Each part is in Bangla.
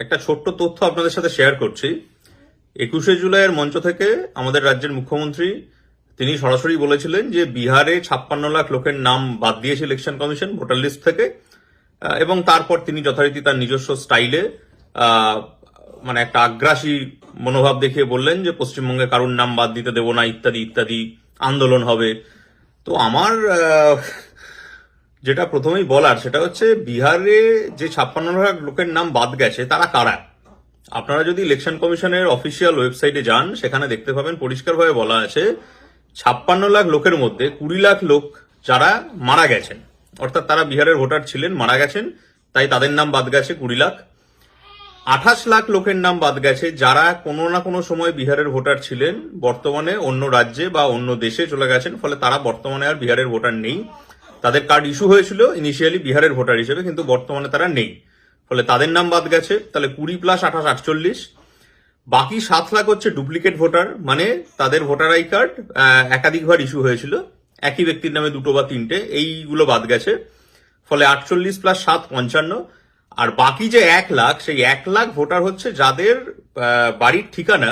একটা ছোট্ট তথ্য আপনাদের সাথে শেয়ার করছি। একুশে জুলাইয়ের মঞ্চ থেকে আমাদের রাজ্যের মুখ্যমন্ত্রী, তিনি সরাসরি বলেছিলেন যে বিহারে ছাপ্পান্ন লাখ লোকের নাম বাদ দিয়েছে ইলেকশন কমিশন ভোটার লিস্ট থেকে এবং তারপর তিনি যথারীতি তার নিজস্ব স্টাইলে মানে একটা আগ্রাসী মনোভাব দেখিয়ে বললেন যে পশ্চিমবঙ্গে কারুর নাম বাদ দিতে দেবো না, ইত্যাদি ইত্যাদি আন্দোলন হবে। তো আমার যেটা প্রথমেই বলার, সেটা হচ্ছে বিহারে যে ছাপ্পান্ন লাখ লোকের নাম বাদ গেছে, তারা কারা? আপনারা যদি ইলেকশন কমিশনের অফিসিয়াল ওয়েবসাইটে যান, সেখানে দেখতে পাবেন পরিষ্কারভাবে বলা আছে, ছাপ্পান্ন লাখ লোকের মধ্যে কুড়ি লাখ লোক যারা মারা গেছেন। অর্থাৎ তারা বিহারের ভোটার ছিলেন, মারা গেছেন, তাই তাদের নাম বাদ গেছে কুড়ি লাখ। আঠাশ লাখ লোকের নাম বাদ গেছে যারা কোনো না কোনো সময় বিহারের ভোটার ছিলেন, বর্তমানে অন্য রাজ্যে বা অন্য দেশে চলে গেছেন, ফলে তারা বর্তমানে আর বিহারের ভোটার নেই। তাদের কার্ড ইস্যু হয়েছিল ইনিশিয়ালি বিহারের ভোটার হিসেবে, কিন্তু বর্তমানে তারা নেই। ফলে তাদের নাম বাদ গেছে, তাহলে কুড়ি প্লাস আঠাশ আটচল্লিশ। বাকি সাত লাখ হচ্ছে ডুপ্লিকেট ভোটার মানে তাদের ভোটার আই কার্ড একাধিকবার ইস্যু হয়েছিল। একই ব্যক্তির নামে দুটো বা তিনটে, এইগুলো বাদ গেছে। ফলে আটচল্লিশ প্লাস সাত, পঞ্চান্ন। আর বাকি যে এক লাখ, সেই এক লাখ ভোটার হচ্ছে যাদের বাড়ির ঠিকানা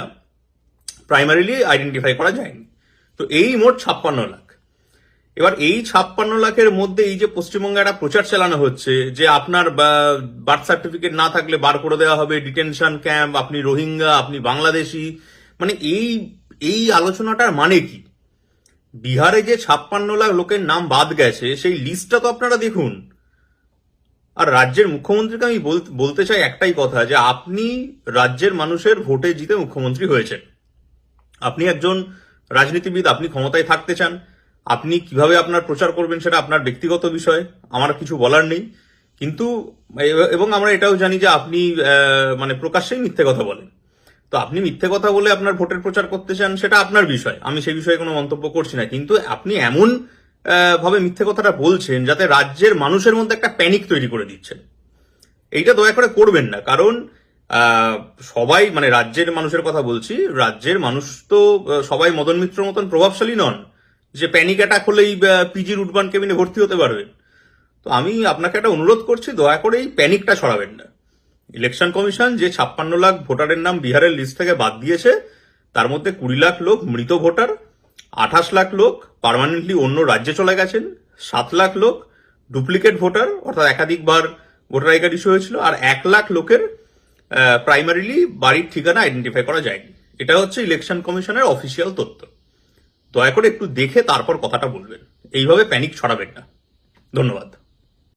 প্রাইমারিলি আইডেন্টিফাই করা যায়নি। তো এই মোট ছাপ্পান্ন লাখ। এবার এই ছাপ্পান্ন লাখের মধ্যে এই যে পশ্চিমবঙ্গে একটা প্রচার চালানো হচ্ছে, যে আপনার বার্থ সার্টিফিকেট না থাকলে বার করে দেওয়া হবে ডিটেনশন ক্যাম্প আপনি রোহিঙ্গা, আপনি বাংলাদেশি মানে এই এই আলোচনাটার মানে কি? বিহারে যে ছাপ্পান্ন লাখ লোকের নাম বাদ গেছে, সেই লিস্টটা তো আপনারা দেখুন। আর রাজ্যের মুখ্যমন্ত্রীকে আমি বল- বলতে চাই একটাই কথা, যে আপনি রাজ্যের মানুষের ভোটে জিতে মুখ্যমন্ত্রী হয়েছেন। আপনি একজন রাজনীতিবিদ, আপনি ক্ষমতায় থাকতে চান। আপনি কীভাবে আপনার প্রচার করবেন সেটা আপনার ব্যক্তিগত বিষয়, আমার কিছু বলার নেই। কিন্তু এবং আমরা এটাও জানি যে আপনি মানে প্রকাশ্যেই মিথ্যে কথা বলেন। তো আপনি মিথ্যে কথা বলে আপনার ভোটের প্রচার করতে চান, সেটা আপনার বিষয়। আমি সেই বিষয়ে কোনো মন্তব্য করছি না। কিন্তু আপনি এমন ভাবে মিথ্যে কথাটা বলছেন যাতে রাজ্যের মানুষের মধ্যে একটা প্যানিক তৈরি করে দিচ্ছেন। এইটা দয়া করে করবেন না। কারণ সবাই মানে রাজ্যের মানুষের কথা বলছি, রাজ্যের মানুষ তো সবাই মদন মিত্র মতন প্রভাবশালী নন। যে প্যানিক অ্যাটাক হলেই পিজি রুটবান কেবিনে ভর্তি হতে পারবেন তো আমি আপনাকে একটা অনুরোধ করছি, দয়া করে এই প্যানিকটা ছড়াবেন না। ইলেকশন কমিশন যে ছাপ্পান্ন লাখ ভোটারের নাম বিহারের লিস্ট থেকে বাদ দিয়েছে, তার মধ্যে কুড়ি লাখ লোক মৃত ভোটার, আঠাশ লাখ লোক পার্মানেন্টলি অন্য রাজ্যে চলে গেছেন, সাত লাখ লোক ডুপ্লিকেট ভোটার, অর্থাৎ একাধিকবার ভোটার আই কার্ড ইস্যু হয়েছিল, আর এক লাখ লোকের প্রাইমারিলি বাড়ির ঠিকানা আইডেন্টিফাই করা যায়নি। এটা হচ্ছে ইলেকশন কমিশনের অফিসিয়াল তথ্য। দয়া করে একটু দেখে তারপর কথাটা বলবেন। এইভাবে প্যানিক ছড়াবেন না। ধন্যবাদ।